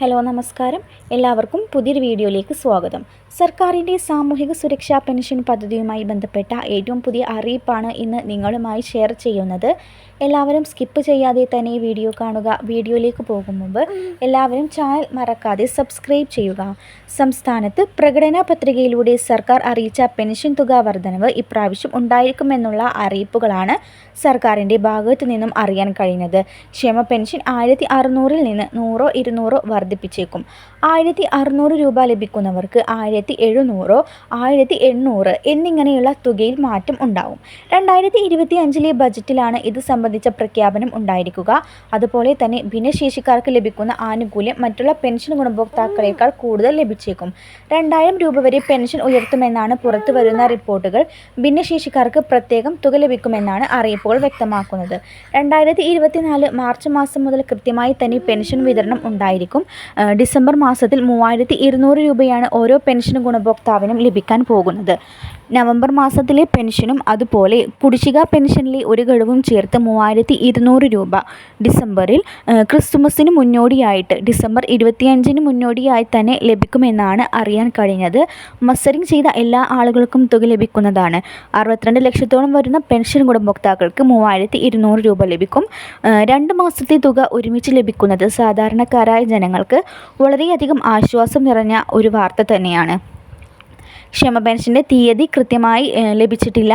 Hello നമസ്കാരം. എല്ലാവർക്കും പുതിയൊരു വീഡിയോയിലേക്ക് സ്വാഗതം. സർക്കാരിന്റെ സാമൂഹിക സുരക്ഷാ പെൻഷൻ പദ്ധതിയുമായി ബന്ധപ്പെട്ട ഏറ്റവും പുതിയ അറിയിപ്പാണ് ഇന്ന് നിങ്ങളുമായി ഷെയർ ചെയ്യുന്നത്. എല്ലാവരും സ്കിപ്പ് ചെയ്യാതെ തന്നെ വീഡിയോ കാണുക. വീഡിയോയിലേക്ക് പോകും മുമ്പ് എല്ലാവരും ചാനൽ മറക്കാതെ സബ്സ്ക്രൈബ് ചെയ്യുക. സംസ്ഥാനത്ത് പ്രകടന പത്രികയിലൂടെ സർക്കാർ അറിയിച്ച പെൻഷൻ തുക വർധനവ് ഇപ്രാവശ്യം ഉണ്ടായിരിക്കുമെന്നുള്ള അറിയിപ്പുകളാണ് സർക്കാരിന്റെ ഭാഗത്തു നിന്നും അറിയാൻ കഴിഞ്ഞത് ക്ഷേമ പെൻഷൻ ആയിരത്തി അറുന്നൂറിൽ നിന്ന് നൂറോ ഇരുന്നൂറോ വർദ്ധിപ്പിച്ചേക്കും. ആയിരത്തി അറുന്നൂറ് രൂപ ലഭിക്കുന്നവർക്ക് ആയിരത്തി എഴുന്നൂറോ ആയിരത്തി എണ്ണൂറ് എന്നിങ്ങനെയുള്ള തുകയിൽ മാറ്റം ഉണ്ടാവും. രണ്ടായിരത്തി ഇരുപത്തി അഞ്ചിലെ ബജറ്റിലാണ് ഇത് സംബന്ധിച്ച പ്രഖ്യാപനം ഉണ്ടായിരിക്കുക. അതുപോലെ തന്നെ ഭിന്നശേഷിക്കാർക്ക് ലഭിക്കുന്ന ആനുകൂല്യം മറ്റുള്ള പെൻഷൻ ഗുണഭോക്താക്കളേക്കാൾ കൂടുതൽ ലഭിച്ചേക്കും. രണ്ടായിരം രൂപ വരെ പെൻഷൻ ഉയർത്തുമെന്നാണ് പുറത്തു വരുന്ന റിപ്പോർട്ടുകൾ. ഭിന്നശേഷിക്കാർക്ക് പ്രത്യേകം തുക ലഭിക്കുമെന്നാണ് അറിയിപ്പുകൾ വ്യക്തമാക്കുന്നത്. രണ്ടായിരത്തി മാർച്ച് മാസം മുതൽ കൃത്യമായി തന്നെ പെൻഷൻ വിതരണം ഉണ്ടായിരിക്കും. ഡിസംബർ മാസത്തിൽ മൂവായിരത്തി ഇരുന്നൂറ് രൂപയാണ് ഓരോ പെൻഷൻ ഗുണഭോക്താവിനും ലഭിക്കാൻ പോകുന്നത്. നവംബർ മാസത്തിലെ പെൻഷനും അതുപോലെ കുടിശ്ശിക പെൻഷനിലെ ഒരു ഘടവും ചേർത്ത് മൂവായിരത്തി ഇരുന്നൂറ് രൂപ. ഡിസംബറിൽ ക്രിസ്തുമസിന് മുന്നോടിയായിട്ട് ഡിസംബർ ഇരുപത്തിയഞ്ചിന് മുന്നോടിയായി തന്നെ ലഭിക്കുമെന്നാണ് അറിയാൻ കഴിഞ്ഞത്. മസ്റ്ററിംഗ് ചെയ്ത എല്ലാ ആളുകൾക്കും തുക ലഭിക്കുന്നതാണ്. അറുപത്തിരണ്ട് ലക്ഷത്തോളം വരുന്ന പെൻഷൻ ഗുണഭോക്താക്കൾക്ക് മൂവായിരത്തി ഇരുന്നൂറ് രൂപ ലഭിക്കും. രണ്ട് മാസത്തെ തുക ഒരുമിച്ച് ലഭിക്കുന്നത് സാധാരണക്കാരായ ജനങ്ങൾക്ക് വളരെയധികം ആശ്വാസം നിറഞ്ഞ ഒരു വാർത്ത തന്നെയാണ്. ക്ഷമ പെൻഷന്റെ തീയതി കൃത്യമായി ലഭിച്ചിട്ടില്ല.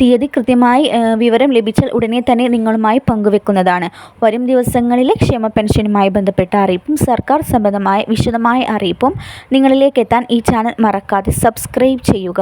തീയതി കൃത്യമായി വിവരം ലഭിച്ചാൽ ഉടനെ തന്നെ നിങ്ങളുമായി പങ്കുവെക്കുന്നതാണ്. വരും ദിവസങ്ങളിലെ ക്ഷേമ പെൻഷനുമായി ബന്ധപ്പെട്ട അറിയിപ്പും സർക്കാർ സംബന്ധമായ വിശദമായ അറിയിപ്പും നിങ്ങളിലേക്ക് എത്താൻ ഈ ചാനൽ മറക്കാതെ സബ്സ്ക്രൈബ് ചെയ്യുക.